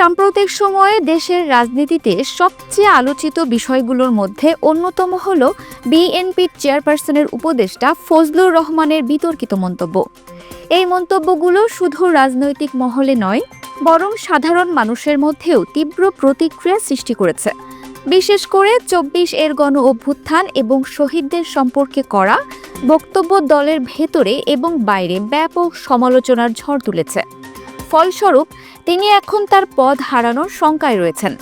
সাম্প্রতিক সময়ে দেশের রাজনীতিতে সবচেয়ে আলোচিত বিষয়গুলোর মধ্যে অন্যতম হল বিএনপির চেয়ারপারসনের উপদেষ্টা ফজলুর রহমানের বিতর্কিত মন্তব্য। এই মন্তব্যগুলো শুধু রাজনৈতিক মহলে নয়, বরং সাধারণ মানুষের মধ্যেও তীব্র প্রতিক্রিয়া সৃষ্টি করেছে। বিশেষ করে চব্বিশ এর গণ অভ্যুত্থান এবং শহীদদের সম্পর্কে করা বক্তব্য দলের ভেতরে এবং বাইরে ব্যাপক সমালোচনার ঝড় তুলেছে। ফলস্বরূপ, তিনি এখন তার পদ হারানোর শঙ্কায় রয়েছেন।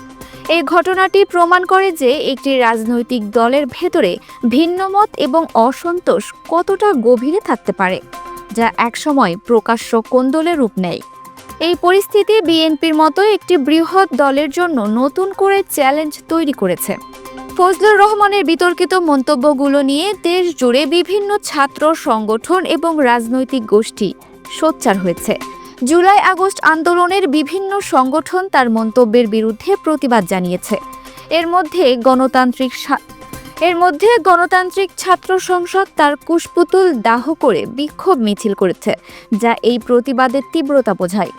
এই ঘটনাটি প্রমাণ করে যে একটি রাজনৈতিক দলের ভেতরে ভিন্নমত এবং অসন্তোষ কতটা গভীরে থাকতে পারে, যা একসময় প্রকাশ্য কোন্দলের রূপ নেয়। এই পরিস্থিতি বিএনপির মতো একটি বৃহৎ দলের জন্য নতুন করে চ্যালেঞ্জ তৈরি করেছে। ফজলুর রহমানের বিতর্কিত মন্তব্যগুলো নিয়ে দেশ জুড়ে বিভিন্ন ছাত্র সংগঠন এবং রাজনৈতিক গোষ্ঠী সোচ্চার হয়েছে। জুলাই আগস্ট আন্দোলনের বিভিন্ন সংগঠন তার মন্তব্যের বিরুদ্ধে প্রতিবাদ জানিয়েছে। এর মধ্যে গণতান্ত্রিক এর মধ্যে গণতান্ত্রিক ছাত্র সংসদ তার কুশপুতুল দাহ করে বিক্ষোভ মিছিল করেছে, যা এই প্রতিবাদের তীব্রতা বোঝায়।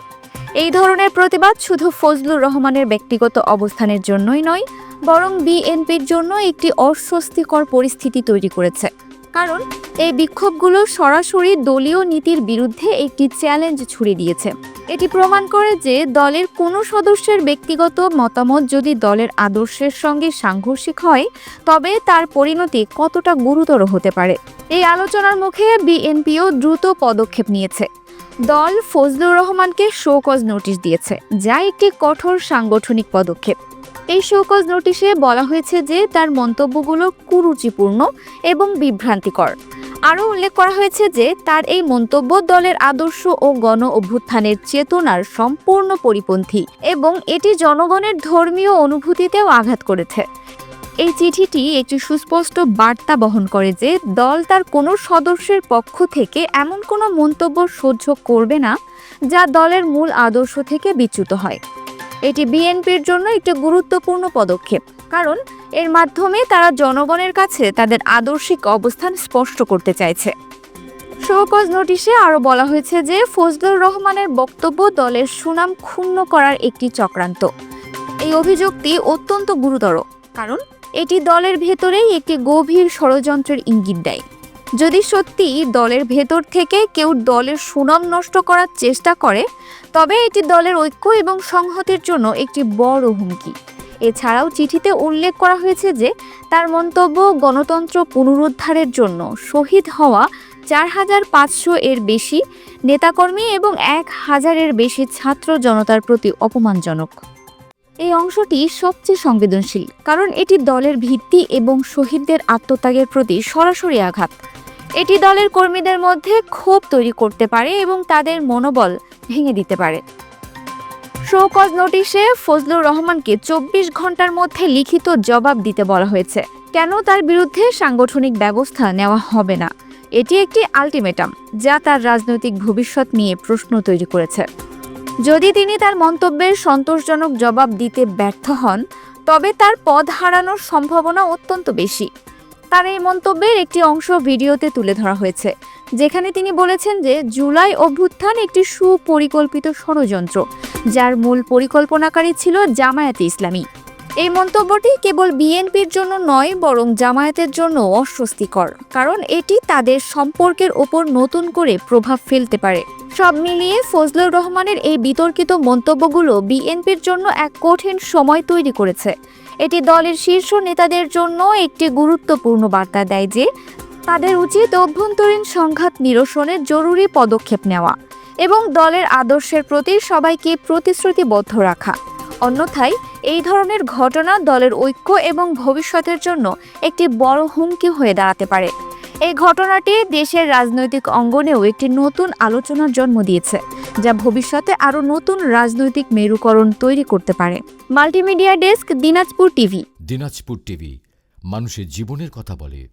এই ধরনের প্রতিবাদ শুধু ফজলুর রহমানের ব্যক্তিগত অবস্থানের জন্যই নয়, বরং বিএনপির জন্য একটি অস্বস্তিকর পরিস্থিতি তৈরি করেছে। কারণ এই বিক্ষোভগুলো সরাসরি দলীয় নীতির বিরুদ্ধে একটি চ্যালেঞ্জ ছুড়ে দিয়েছে। এটি প্রমাণ করে যে দলের কোনো সদস্যের ব্যক্তিগত মতামত যদি দলের আদর্শের সঙ্গে সাংঘর্ষিক হয়, তবে তার পরিণতি কতটা গুরুতর হতে পারে। এই আলোচনার মুখে বিএনপিও দ্রুত পদক্ষেপ নিয়েছে। দল ফজলুর রহমানকে শোকজ নোটিশ দিয়েছে, যা একটি কঠোর সাংগঠনিক পদক্ষেপ। এই শোকজ নোটিশে বলা হয়েছে যে তার মন্তব্যগুলো কুরুচিপূর্ণ এবং বিভ্রান্তিকর। আরও উল্লেখ করা হয়েছে যে তার এই মন্তব্য দলের আদর্শ ও গণ অভ্যুত্থানের চেতনার সম্পূর্ণ পরিপন্থী এবং এটি জনগণের ধর্মীয় অনুভূতিতেও আঘাত করেছে। এই চিঠিটি একটি সুস্পষ্ট বার্তা বহন করে যে দল তার কোনো সদস্যের পক্ষ থেকে এমন কোনো মন্তব্য সহ্য করবে না যা দলের মূল আদর্শ থেকে বিচ্যুত হয়। এটি বিএনপির জন্য একটি গুরুত্বপূর্ণ পদক্ষেপ, কারণ এর মাধ্যমে তারা জনগণের কাছে তাদের আদর্শিক অবস্থান স্পষ্ট করতে চাইছে। শোকজ নোটিশে আরও বলা হয়েছে যে ফজলুর রহমানের বক্তব্য দলের সুনাম ক্ষুণ্ণ করার একটি চক্রান্ত। এই অভিযোগটি অত্যন্ত গুরুতর, কারণ এটি দলের ভেতরেই একটি গভীর ষড়যন্ত্রের ইঙ্গিত দেয়। যদি সত্যি দলের ভেতর থেকে কেউ দলের সুনাম নষ্ট করার চেষ্টা করে, তবে এটি দলের ঐক্য এবং সংহতির জন্য একটি বড় হুমকি। এছাড়াও চিঠিতে উল্লেখ করা হয়েছে যে, তার মন্তব্য গণতন্ত্র পুনরুদ্ধারের জন্য শহীদ হওয়া চার হাজার পাঁচশো এর বেশি নেতাকর্মী এবং এক হাজারের বেশি ছাত্র জনতার প্রতি অপমানজনক। এই অংশটি সবচেয়ে সংবেদনশীল, কারণ এটি দলের ভিত্তি এবং শহীদদের আত্মত্যাগের প্রতি সরাসরি আঘাত। এটি দলের কর্মীদের মধ্যে ক্ষোভ তৈরি করতে পারে এবং তাদের মনোবল ভেঙে দিতে পারে। শোকজ নোটিশে ফজলুর রহমানকে চব্বিশ ঘণ্টার মধ্যে লিখিত জবাব দিতে বলা হয়েছে। কেন তার বিরুদ্ধে সাংগঠনিক ব্যবস্থা নেওয়া হবে না? এটি একটি আলটিমেটাম, যা তার রাজনৈতিক ভবিষ্যৎ নিয়ে প্রশ্ন তৈরি করেছে। যদি তিনি তার মন্তব্যের সন্তোষজনক জবাব দিতে ব্যর্থ হন, তবে তার পদ হারানোর সম্ভাবনা অত্যন্ত বেশি। তার এই মন্তব্যের একটি অংশ ভিডিওতে তুলে ধরা হয়েছে, যেখানে তিনি বলেছেন যে জুলাই অভ্যুত্থান একটি সুপরিকল্পিত ষড়যন্ত্র, যার মূল পরিকল্পনাকারী ছিল জামায়াতে ইসলামী। এই মন্তব্যটি কেবল বিএনপির জন্য নয়, বরং জামায়াতের জন্য অস্বস্তিকর, কারণ এটি তাদের সম্পর্কের ওপর নতুন করে প্রভাব ফেলতে পারে। সব মিলিয়ে ফজলুর রহমানের এই বিতর্কিত মন্তব্যগুলো বিএনপির জন্য এক কঠিন সময় তৈরি করেছে। এটি দলের শীর্ষ নেতাদের জন্য একটি গুরুত্বপূর্ণ বার্তা দেয় যে, তাদের উচিত অভ্যন্তরীণ সংঘাত নিরসনে জরুরি পদক্ষেপ নেওয়া এবং দলের আদর্শের প্রতি সবাইকে প্রতিশ্রুতিবদ্ধ রাখা। অন্যথায় এই ধরনের ঘটনা দলের ঐক্য এবং ভবিষ্যতের জন্য একটি বড় হুমকি হয়ে দাঁড়াতে পারে। এই ঘটনাটি দেশের রাজনৈতিক অঙ্গনেও একটি নতুন আলোচনার জন্ম দিয়েছে, যা ভবিষ্যতে আরও নতুন রাজনৈতিক মেরুকরণ তৈরি করতে পারে। Multimedia desk, Dinajpur TV. Dinajpur TV, মানুষের জীবনের কথা বলে।